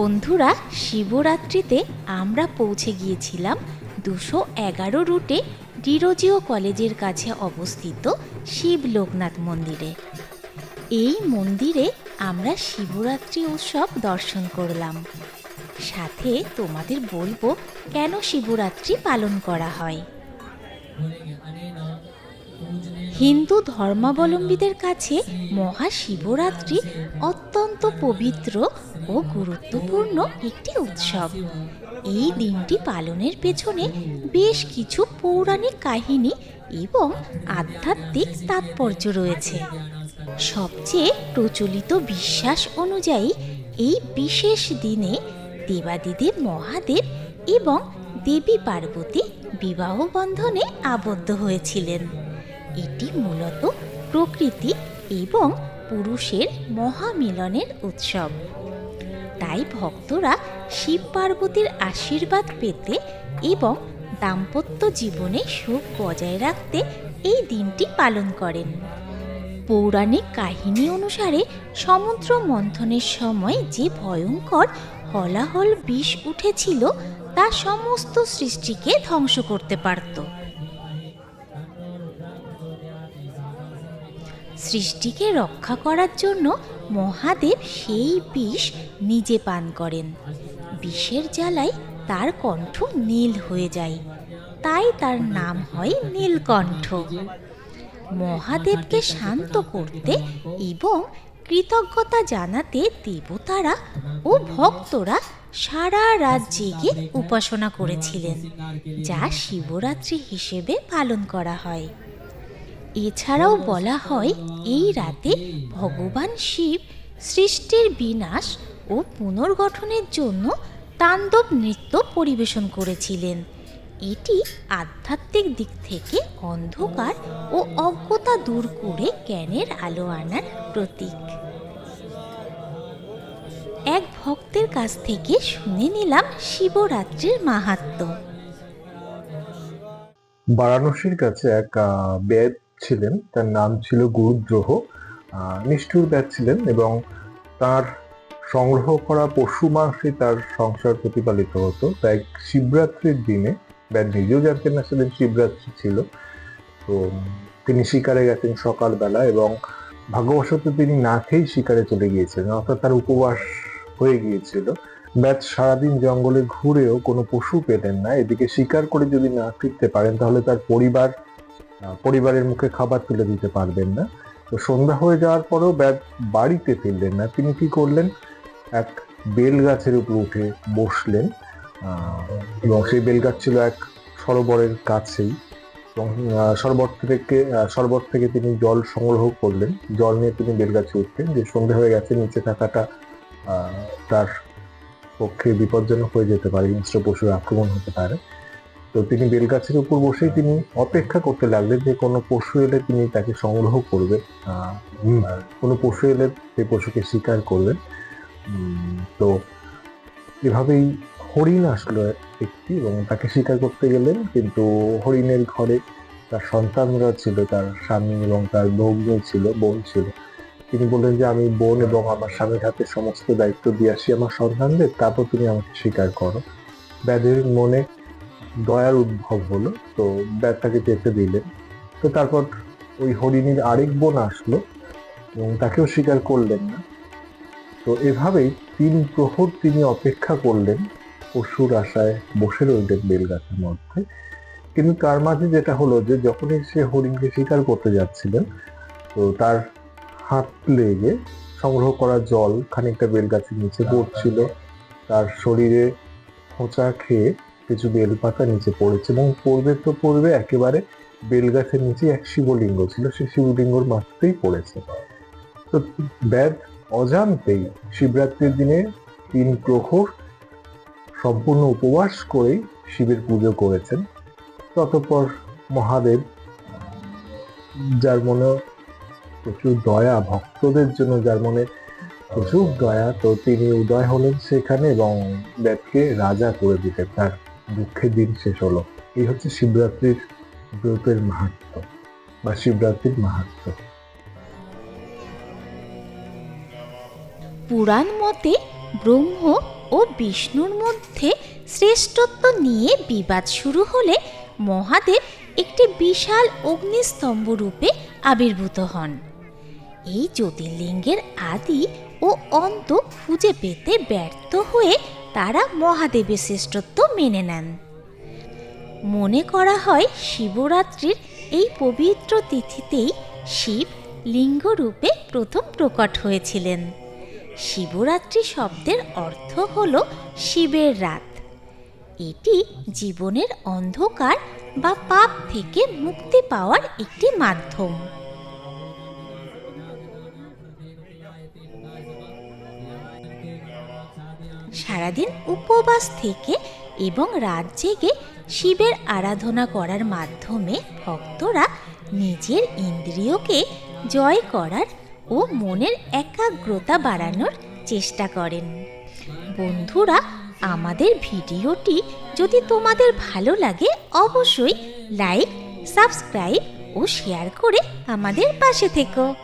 বন্ধুরা, শিবরাত্রিতে আমরা পৌঁছে গিয়েছিলাম দুশো এগারো রুটে ডিরোজিও কলেজের কাছে অবস্থিত শিব লোকনাথ মন্দিরে। এই মন্দিরে আমরা শিবরাত্রি উৎসব দর্শন করলাম। সাথে তোমাদের বলব, কেন শিবরাত্রি পালন করা হয়? হিন্দু ধর্মাবলম্বীদের কাছে মহাশিবরাত্রি অত্যন্ত পবিত্র ও গুরুত্বপূর্ণ একটি উৎসব। এই দিনটি পালনের পেছনে বেশ কিছু পৌরাণিক কাহিনী এবং আধ্যাত্মিক তাৎপর্য রয়েছে। সবচেয়ে প্রচলিত বিশ্বাস অনুযায়ী এই বিশেষ দিনে দেবাদিদেব মহাদেব এবং দেবী পার্বতী বিবাহ বন্ধনে আবদ্ধ হয়েছিলেন। এটি মূলত প্রকৃতি এবং পুরুষের মহামিলনের উৎসব। তাই ভক্তরা শিব পার্বতীর আশীর্বাদ পেতে এবং দাম্পত্য জীবনে সুখ বজায় রাখতে এই দিনটি পালন করেন। পৌরাণিক কাহিনী অনুসারে সমুদ্র মন্থনের সময় যে ভয়ঙ্কর হলাহল বিষ উঠেছিল, তা সমস্ত সৃষ্টিকে ধ্বংস করতে পারত। সৃষ্টিকে রক্ষা করার জন্য মহাদেব সেই বিষ নিজে পান করেন। বিষের জ্বালায় তার কণ্ঠ নীল হয়ে যায়। তাই তার নাম হয় নীলকণ্ঠ। মহাদেবকে শান্ত করতে এবং কৃতজ্ঞতা জানাতে দেবতারা ও ভক্তরা সারা রাত জেগে উপাসনা করেছিলেন, যা শিবরাত্রি হিসেবে পালন করা হয়। এছাড়াও বলা হয়, এই রাতে ভগবান শিব সৃষ্টির বিনাশ ও পুনর্গঠনের জন্য তাণ্ডব নৃত্য পরিবেশন করেছিলেন। এটি আধ্যাত্মিক দিক থেকে অন্ধকার ও অজ্ঞতা দূর করে জ্ঞানের আলো আনার প্রতীক। এক ভক্তের কাছ থেকে শুনে নিলাম শিবরাত্রির মাহাত্ম্য বারাণসীর কাছে এক বেদ ছিলেন। তার নাম ছিল গুরুদ্রোহ। নিষ্ঠুর বেদ ছিলেন এবং তার সংগ্রহ করা পশু মাংসে তার সংসার প্রতিপালিত হতো। তাই শিবরাত্রির দিনে বেদ নিজেও জানতেন না সেদিন শিবরাত্রি ছিল। তো তিনি শিকারে গেছেন সকালবেলা এবং ভাগ্যবশত তিনি না খেয়েই শিকারে চলে গিয়েছিলেন, অর্থাৎ তার উপবাস হয়ে গিয়েছিল। ব্যাট সারাদিন জঙ্গলে ঘুরেও কোনো পশু পেলেন না। এদিকে শিকার করে যদি না ফিরতে পারেন, তাহলে তার পরিবার পরিবারের মুখে খাবার তুলে দিতে পারবেন না। তো সন্ধ্যা হয়ে যাওয়ার পরেও ব্যাট বাড়িতে ফিরলেন না। তিনি কি করলেন? এক বেল গাছের উপর উঠে বসলেন। এবং সেই বেল গাছ ছিল এক সরোবরের কাছেই। এবং সরোবর থেকে সরোবর থেকে তিনি জল সংগ্রহ করলেন। জল নিয়ে তিনি বেলগাছে উঠলেন যে সন্ধে হয়ে গেছে, নিচে থাকাটা তার পক্ষে বিপজ্জনক হয়ে যেতে পারে, হিংস্র পশুর আক্রমণ হতে পারে। তো তিনি বেলগাছের উপর বসেই তিনি অপেক্ষা করতে লাগলেন যে কোনো পশু এলে তিনি তাকে সংগ্রহ করবেন কোনো পশু এলে সেই পশুকে শিকার করবেন তো এভাবেই হরিণ আসলো একটি এবং তাকে শিকার করতে গেলেন, কিন্তু হরিণের ঘরে তার সন্তানরা ছিল, তার স্বামী এবং তার ভগ্ন ছিল, বোন ছিল। তিনি বললেন যে, আমি বোন এবং আমার স্বামীর হাতে সমস্ত দায়িত্ব দিয়ে আসি, আমার সন্তানদের, তারপর তুমি আমাকে স্বীকার করো। ব্যাধের মনে দয়ার উদ্ভব হলো, তো তাকে যেতে দিলেন তো তারপর ওই হরিণীর আরেক বোন আসলো এবং তাকেও স্বীকার করলেন না। তো এভাবেই তিন প্রহর তিনি অপেক্ষা করলেন পশুর আশায় বসে রইলেন বেলগাছের মধ্যে। কিন্তু তার মাঝে যেটা হলো যে, যখনই সে হরিণকে শিকার করতে যাচ্ছিলেন, তো তার হাত লেগে সংগ্রহ করা জল খানিকটা বেলগাছের নিচে পড়ছিল। তার শরীরে খোঁচা খেয়ে কিছু বেলপাতা নিচে পড়েছে এবং পড়বে তো পড়বে, একেবারে বেলগাছের নিচে এক শিবলিঙ্গ ছিল, সেই শিবলিঙ্গর মাথাতেই পড়েছে। তো ব্যাদ অজান্তেই শিবরাত্রির দিনে তিন প্রহর সম্পূর্ণ উপবাস করেই শিবের পুজো করেছেন। ততপর মহাদেব, যার মনে প্রচুর দয়া, ভক্তদের জন্য যার মনে প্রচুর দয়া, তো তিনি উদয় হলেন সেখানে এবং ব্যাটকে রাজা করে দিতেন তার দুঃখের দিন শেষ হলো। এই হচ্ছে শিবরাত্রির ব্রতের মাহাত্ম বা শিবরাত্রির মাহাত্ম। পুরাণ মতে ব্রহ্ম ও বিষ্ণুর মধ্যে শ্রেষ্ঠত্ব নিয়ে বিবাদ শুরু হলে মহাদেব একটি বিশাল অগ্নিস্তম্ভ রূপে আবির্ভূত হন। এই জ্যোতির্লিঙ্গের আদি ও অন্ত খুঁজে পেতে ব্যর্থ হয়ে তারা মহাদেবের শ্রেষ্ঠত্ব মেনে নেন। মনে করা হয় শিবরাত্রির এই পবিত্র তিথিতেই শিব লিঙ্গরূপে প্রথম প্রকট হয়েছিলেন। শিবরাত্রি শব্দের অর্থ হল শিবের রাত। এটি জীবনের অন্ধকার বা পাপ থেকে মুক্তি পাওয়ার একটি মাধ্যম। সারাদিন উপবাস থেকে এবং রাত জেগে শিবের আরাধনা করার মাধ্যমে ভক্তরা নিজের ইন্দ্রিয়কে জয় করার ও মনের একাগ্রতা বাড়ানোর চেষ্টা করেন। বন্ধুরা, আমাদের ভিডিওটি যদি তোমাদের ভালো লাগে, অবশ্যই লাইক, সাবস্ক্রাইব ও শেয়ার করে আমাদের পাশে থেকো।